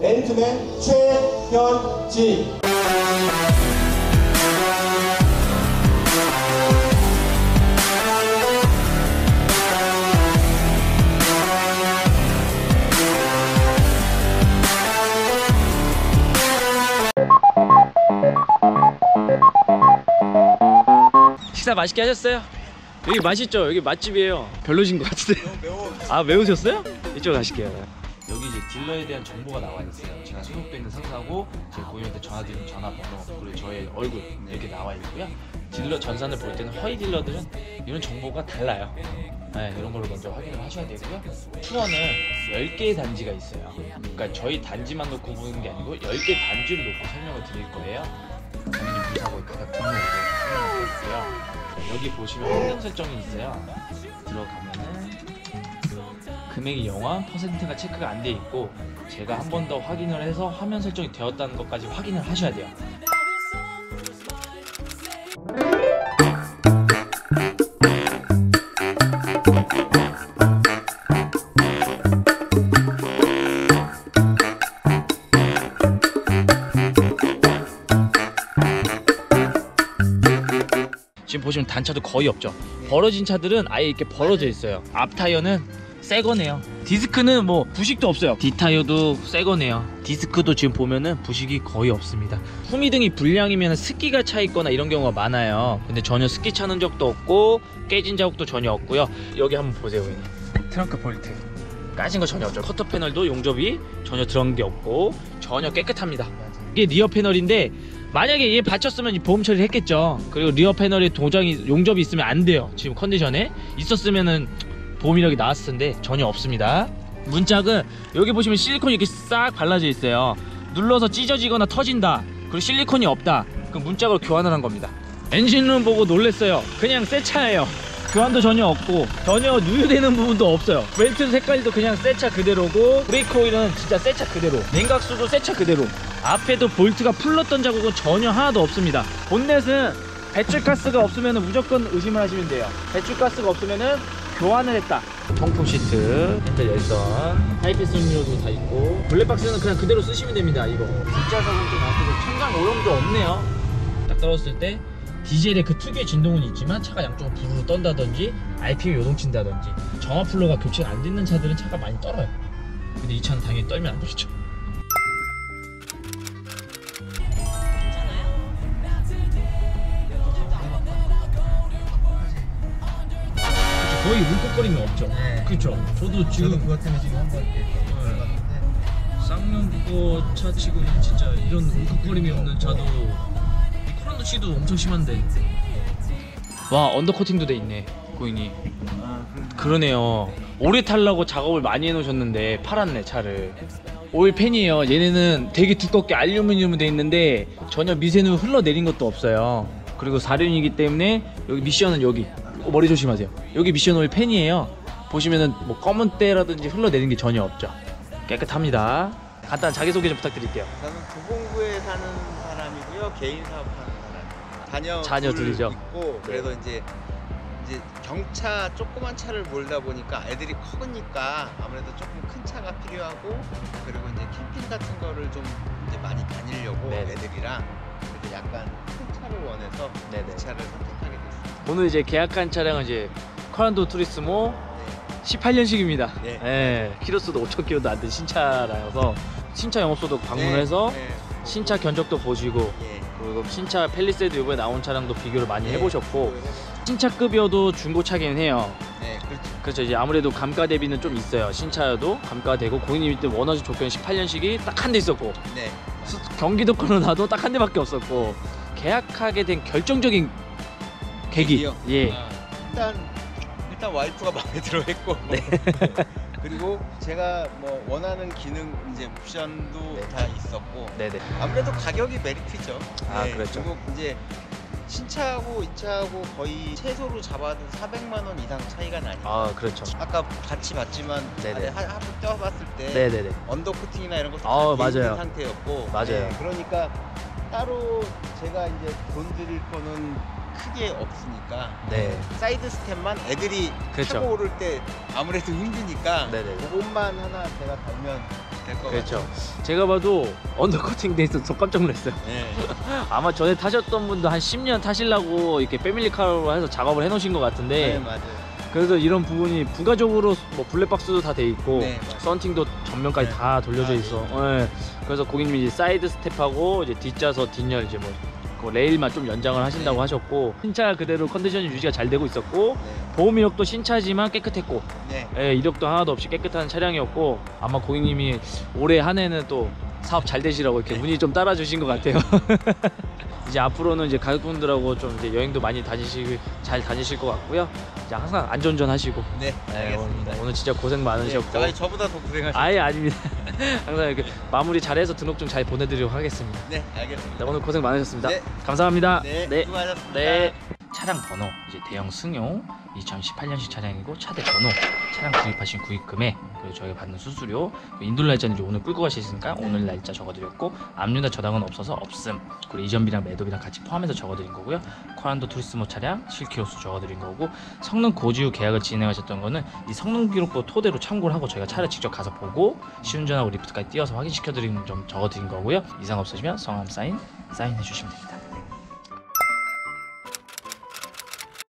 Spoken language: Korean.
맨투맨 최현지 식사 맛있게 하셨어요? 여기 맛있죠? 여기 맛집이에요. 별로신 것 같은데. 아 매우셨어요? 이쪽 가실게요. 딜러에 대한 정보가 나와 있어요. 제가 소속돼 있는 상사하고 제 고객한테 전화드린 전화번호 그리고 저의 얼굴 이렇게 나와 있고요. 딜러 전산을 볼 때는 허위 딜러들은 이런 정보가 달라요. 네, 이런 걸로 먼저 확인을 하셔야 되고요. 투어는 10개의 단지가 있어요. 그러니까 저희 단지만 놓고 보는 게 아니고 10개 단지를 놓고 설명을 드릴 거예요. 당연히 무사고 있다가 공유로 설명을 드렸고요. 여기 보시면 환경 설정이 있어요. 들어가면은 금액이 영화 퍼센트가 체크가 안 돼 있고 제가 한 번 더 확인을 해서 화면 설정이 되었다는 것까지 확인을 하셔야 돼요. 지금 보시면 단차도 거의 없죠. 벌어진 차들은 아예 이렇게 벌어져 있어요. 앞 타이어는 새 거네요. 디스크는 뭐 부식도 없어요. 뒷 타이어도 새 거네요. 디스크도 지금 보면은 부식이 거의 없습니다. 후미등이 불량이면 습기가 차 있거나 이런 경우가 많아요. 근데 전혀 습기 차는 적도 없고 깨진 자국도 전혀 없고요. 여기 한번 보세요, 고객님. 트렁크 볼트. 까진 거 전혀 없죠. 커터 패널도 용접이 전혀 들어간 게 없고 전혀 깨끗합니다. 이게 리어 패널인데 만약에 얘 받쳤으면 이 보험 처리를 했겠죠. 그리고 리어 패널에 도장이 용접이 있으면 안 돼요. 지금 컨디션에 있었으면은 보험 이력이 나왔을 텐데 전혀 없습니다. 문짝은 여기 보시면 실리콘이 이렇게 싹 발라져 있어요. 눌러서 찢어지거나 터진다. 그리고 실리콘이 없다. 그 문짝을 교환을 한 겁니다. 엔진룸 보고 놀랬어요. 그냥 새 차예요. 교환도 전혀 없고 전혀 누유되는 부분도 없어요. 벨트 색깔도 그냥 새 차 그대로고 브레이크 오일은 진짜 새 차 그대로. 냉각수도 새 차 그대로. 앞에도 볼트가 풀렀던 자국은 전혀 하나도 없습니다. 본넷은 배출가스가 없으면 무조건 의심을 하시면 돼요. 배출가스가 없으면은 교환을 했다. 통풍 시트, 핸들 열선, 하이패스 음료도 다 있고 블랙박스는 그냥 그대로 쓰시면 됩니다. 이거 뒷좌석은 좀 나쁘고 천장 오염도 없네요. 딱 떨어졌을 때 디젤의 그 특유의 진동은 있지만 차가 양쪽으로 부르르 떤다든지 RPM 요동친다든지 정화 플로가 교체가 안 되는 차들은 차가 많이 떨어요. 근데 이 차는 당연히 떨면 안 되겠죠. 거의 울컥거림이 없죠. 네. 그렇죠. 저도 저도 지금 그것 때문에 지금 한번 이렇게 들어갔는데. 쌍용국어 차 치고는 진짜 이런 울컥거림이 없는 차도 이 코란도 치도 엄청 심한데. 와 언더코팅도 돼 있네 고객님. 그러네요. 오래 타려고 작업을 많이 해놓으셨는데 팔았네 차를. 오일 팬이에요. 얘네는 되게 두껍게 알루미늄으로 돼 있는데 전혀 미세누 흘러내린 것도 없어요. 그리고 4륜이기 때문에 여기 미션은 여기. 어, 머리 조심하세요 여기 미션 오일 팬이에요 보시면은 뭐 검은 때라든지 흘러내린 게 전혀 없죠 깨끗합니다 간단한 자기소개 좀 부탁드릴게요 저는 도봉구에 사는 사람이고요 개인 사업하는 사람 자녀 자녀 둘 둘이죠. 있고 그래서 이제 이제 경차 조그만 차를 몰다 보니까 애들이 커니까 아무래도 조금 큰 차가 필요하고 그리고 이제 캠핑 같은 거를 좀 이제 많이 다니려고 네네. 애들이랑 그래서 약간 큰 차를 원해서 네네. 이 차를 선택하게. 오늘 이제 계약한 차량은 이제 커란도 투리스모 네. 18년식입니다. 네. 예, 키로수도 5천 킬로도 안 된 신차라서 신차 영업소도 방문해서 네, 네. 신차 견적도 보시고 예. 그리고 신차 펠리세이드 이번에 나온 차량도 비교를 많이 네. 해보셨고 신차급이어도 중고차긴 해요. 네, 그렇죠. 그렇죠. 이제 아무래도 감가 대비는 좀 있어요. 신차여도 감가되고 고객님이 때 원하신 조건 18년식이 딱 한 대 있었고 네. 수- 경기도 거로 나도 딱 한 대밖에 없었고 계약하게 된 결정적인 계기. 계기요? 예. 아, 일단 일단 와이프가 마음에 들어했고 네. 그리고 제가 뭐 원하는 기능 이제 옵션도 네. 다 있었고 네네. 아무래도 가격이 메리트죠. 아, 그렇죠. 그리고 이제 신차하고 이 차하고 거의 최소로 잡아도 400만 원 이상 차이가 나니까 아 그렇죠. 아까 같이 봤지만 네네. 하- 하루 떼어봤을 때 네네네. 언더 코팅이나 이런 것도 아, 다 맞아요. 있는 상태였고 맞아요. 네, 그러니까 따로 제가 이제 돈 드릴 거는 크게 없으니까 네. 사이드 스텝만 애들이 그렇죠. 타고 오를 때 아무래도 힘드니까 네네네. 그것만 하나 제가 달면 될것 그렇죠. 같아요. 제가 봐도 언더커팅 돼 있어서 깜짝 놀랐어요. 네. 아마 전에 타셨던 분도 한 10년 타시려고 이렇게 패밀리카로 해서 작업을 해놓으신 것 네, 같은데 맞아요. 그래서 이런 부분이 부가적으로 뭐 블랙박스도 다 돼 있고 네, 맞아요. 썬팅도 전면까지 네. 다 돌려져 아, 있어. 예. 그래서 고객님이 이제 사이드 스텝하고 이제 뒷좌석 뒷열 이제 뭐. 그 레일만 좀 연장을 하신다고 네. 하셨고 신차 그대로 컨디션이 유지가 잘 되고 있었고 네. 보험 이력도 신차지만 깨끗했고 네. 예, 이력도 하나도 없이 깨끗한 차량이었고 아마 고객님이 올해 한 해는 또 사업 잘 되시라고 이렇게 네. 운이 좀 따라주신 것 같아요. 이제 앞으로는 이제 가족분들하고 좀 이제 여행도 많이 다니시 잘 다니실 것 같고요. 이제 항상 안전운전 하시고 네. 네, 알겠습니다. 오늘, 오늘 진짜 고생 네, 많으셨고 저희 저보다 더 고생하셨죠. 아예 아닙니다. 항상 이렇게 마무리 잘해서 등록증 잘 보내드리도록 하겠습니다. 네, 알겠습니다. 네, 오늘 고생 많으셨습니다. 네. 감사합니다. 네, 네. 수고하셨습니다. 네. 차량 번호 이제 대형 승용 2018년식 차량이고 차대 번호 차량 구입하신 구입 금액 그리고 저희가 받는 수수료 그리고 인돌 날짜는 이제 오늘 끌고 가시니까 오늘 날짜 적어드렸고 압류나 저당은 없어서 없음. 그리고 이전비랑 매도비랑 같이 포함해서 적어드린 거고요. 코란도 투리스모 차량 실키로수 적어드린 거고 성능 고지후 계약을 진행하셨던 거는 이 성능 기록부 토대로 참고를 하고 저희가 차를 직접 가서 보고 시운전하고 리프트까지 띄어서 확인시켜드린 점 적어드린 거고요. 이상 없으시면 성함 사인 사인해 주시면 됩니다